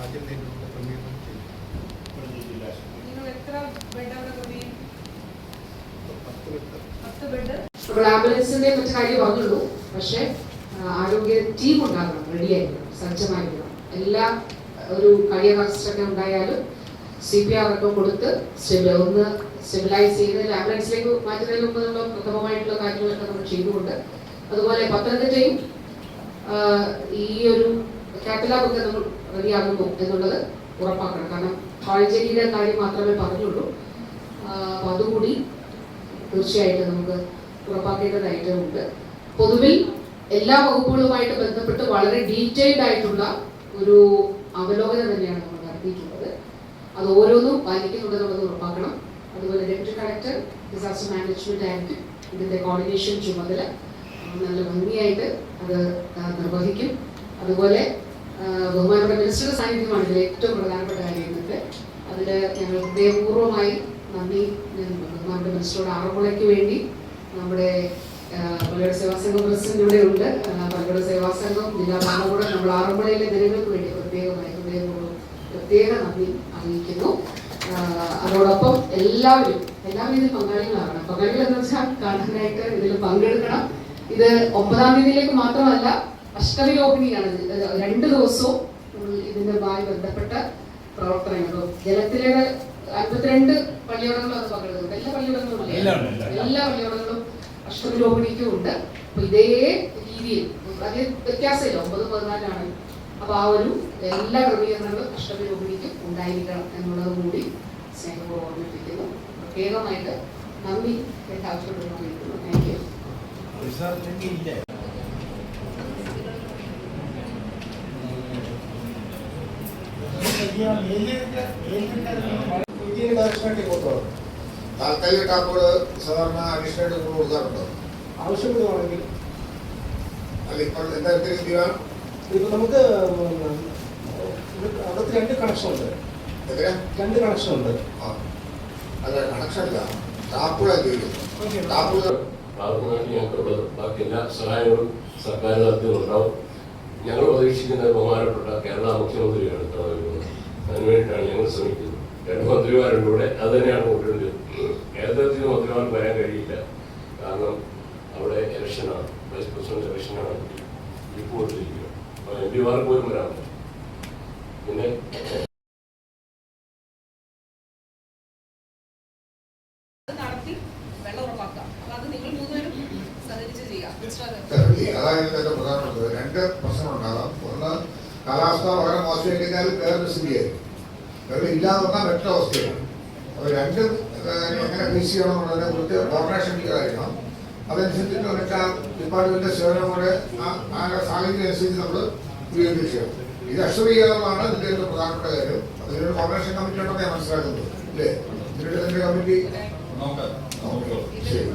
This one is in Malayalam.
സാധ്യത നേരിടുന്ന ക്രമീകരണം ചെയ്യും? നമ്മൾ ആംബുലൻസിന്റെ മറ്റു കാര്യം പറഞ്ഞുള്ളൂ പക്ഷേ ആരോഗ്യ ടീം ഉണ്ടാകണം റെഡിയായിരിക്കണം സജ്ജമായിരിക്കണം. എല്ലാ ഒരു കാർഡിയക് അറസ്റ്റൊക്കെ ഉണ്ടായാലും സി പി ആർ ഒക്കെ കൊടുത്ത് ഒന്ന് സ്റ്റെബിലൈസ് ചെയ്ത് ആംബുലൻസിലേക്ക് മാറ്റുന്നതിന് മുമ്പ് നമ്മൾ പ്രഥമമായിട്ടുള്ള കാര്യങ്ങളൊക്കെ നമ്മൾ ചെയ്തുകൊണ്ട് അതുപോലെ പത്തനംതിട്ടയും ഈ ഒരു കാറ്റലോഗ് ഒക്കെ നമ്മൾ റെഡിയാകുന്നു എന്നുള്ളത് ഉറപ്പാക്കണം. കാരണം കോളേജിന്റെ കാര്യം മാത്രമേ പറഞ്ഞുള്ളൂ. അപ്പോൾ അപ്പൊ അതുകൂടി തീർച്ചയായിട്ടും നമുക്ക് ഉറപ്പാക്കേണ്ടതായിട്ടുണ്ട് പൊതുവിൽ എല്ലാ വകുപ്പുകളുമായിട്ട് ബന്ധപ്പെട്ട് വളരെ ഡീറ്റെയിൽഡ് ആയിട്ടുള്ള ഒരു അവലോകനം തന്നെയാണ് നമ്മൾ നടത്തിയിട്ടുള്ളത്. അത് ഓരോന്നും പാലിക്കുന്നുണ്ടെന്നുള്ളത് ഉറപ്പാക്കണം. അതുപോലെ deputy collector disaster management and ഇതിന്റെ കോർഡിനേഷൻ ചുമതല. നല്ല ഭംഗിയായിട്ട് അത് നിർവഹിക്കും. അതുപോലെ ബഹുമാനപ്പെട്ട മിനിസ്റ്ററുടെ സാന്നിധ്യമാണ് ഇതിൽ ഏറ്റവും പ്രധാനപ്പെട്ട കാര്യം എന്നിട്ട് അതിൽ ഞങ്ങൾ ഹൃദയപൂർവമായി നന്ദി ബഹുമാനപ്പെട്ട മിനിസ്റ്ററുടെ ആറന്മുളയ്ക്ക് വേണ്ടി നമ്മുടെ പള്ളിയുടെ സേവാ സംഘം പ്രസിഡന്റ് ഇവിടെ ഉണ്ട്. പള്ളിയുടെ സേവാ സംഘം ജില്ലാ ഭരണകൂടം നമ്മൾ ആറന്മുളയിലെ ജനങ്ങൾക്ക് വേണ്ടി പ്രത്യേകമായി ഹൃദയപൂർവം പ്രത്യേക നന്ദി അറിയിക്കുന്നു. അതോടൊപ്പം എല്ലാവരും എല്ലാവരും ഇതിൽ പങ്കാളികളാകണം. പങ്കാളികൾ എന്ന് വെച്ചാൽ കാണാനായിട്ട് ഇതിൽ പങ്കെടുക്കണം. ഇത് ഒമ്പതാം തീയതിയിലേക്ക് മാത്രമല്ല ഇത് രണ്ട് ദിവസവും നമ്മൾ ഇതിനുമായി ബന്ധപ്പെട്ട പ്രവർത്തനങ്ങളും ജലത്തിലെ അൻപത്തിരണ്ട് പള്ളിയോടങ്ങളും അത് പങ്കെടുക്കുന്നുണ്ട് എല്ലാ പള്ളിയോടങ്ങളും? എല്ലാം പള്ളിയോടങ്ങളും അഷ്ടമിരോഹിണിക്കും ഉണ്ട്. അപ്പൊ ഇതേ രീതിയിൽ അത് വ്യത്യാസമില്ല. ഒമ്പത് പതിനാലാണ് അപ്പൊ ആ ഒരു എല്ലാ ക്രമീകരണങ്ങളും അഷ്ടമിരോഹിണിക്കും ഉണ്ടായിരിക്കണം എന്നുള്ളത് കൂടി സ്നേഹപൂർവം ഓർമ്മിപ്പിക്കുന്നു. പ്രത്യേകമായിട്ട് നന്ദി. എന്റെ ആവശ്യപ്പെടുന്നു താങ്ക് യു താൽക്കാലിക ടാപ്പുകൾ സാധാരണ അഡീഷണൽ ആയിട്ട് കൊടുക്കാറുണ്ടോ? ആവശ്യപ്പെടുവാണെങ്കിൽ. അല്ല ഇപ്പോൾ എന്താ തീരുമാനം ഇപ്പൊ നമുക്ക് അവിടുത്തെ രണ്ട് കണക്ഷൻ ഉണ്ട് എത്രയാ രണ്ട് കണക്ഷൻ ഉണ്ട് ആ. അല്ല കണക്ഷൻ ഇല്ല ടാപ്പുകളാണ് ചോദിക്കുന്നത് ടാപ്പുകൾ പ്രാഥമികമായിട്ട് ഞങ്ങൾക്കുള്ളത് ബാക്കി എല്ലാ സഹായങ്ങളും സർക്കാർ നടത്തുന്നുണ്ടാവും ഞങ്ങൾ പ്രതീക്ഷിക്കുന്ന ബഹുമാനപ്പെട്ട കേരള മുഖ്യമന്ത്രിയാണ് ഇത്തവണ വരുന്നത് അതിനുവേണ്ടിയിട്ടാണ് ഞങ്ങൾ ശ്രമിക്കുന്നത് രണ്ട് മന്ത്രിമാരുടെ കൂടെ അത് തന്നെയാണ് കൊണ്ടുവരുന്നത് കേരളത്തിൽ മന്ത്രിമാർക്ക് വരാൻ കഴിയില്ല. കാരണം അവിടെ ഇലക്ഷനാണ്. Vice president ഇലക്ഷനാണ്. ഇപ്പോൾ കൊടുത്തിരിക്കുന്നത് അപ്പോൾ എം പിമാർക്ക് പോലും വരാൻ പറ്റും പിന്നെ അതായത് പ്രധാനപ്പെട്ടത് രണ്ട് പ്രശ്നമുണ്ടാകാം ഒന്ന് കാലാവസ്ഥ വളരെ മോശമായി കഴിഞ്ഞാൽ വേറൊരു സ്ഥിതിയായിരിക്കും വേറെ ഇല്ലാതെ വന്നാൽ വെട്ട അവസ്ഥയാണ് അപ്പോൾ രണ്ട് എങ്ങനെ ഫേസ് ചെയ്യണം എന്നുള്ളതിനെ കുറിച്ച് കോർഡിനേഷൻ കാര്യമാണ് അതനുസരിച്ചിട്ട് വെച്ചാൽ ഡിപ്പാർട്ട്മെന്റ് സേവനം കൂടെ ആ സാഹചര്യം അനുസരിച്ച് നമ്മൾ ഉപയോഗിക്കണം ഇത് അശ്വരീകരണമാണ് ഇതിന്റെ ഒരു പ്രധാനപ്പെട്ട കാര്യം. അതിനൊരു കോർഡിനേഷൻ കമ്മിറ്റി ഉണ്ടെന്ന് ഞാൻ മനസ്സിലാക്കുന്നത് അല്ലേ ഇതിന്റെ കമ്മിറ്റി നോക്കാം ശരി.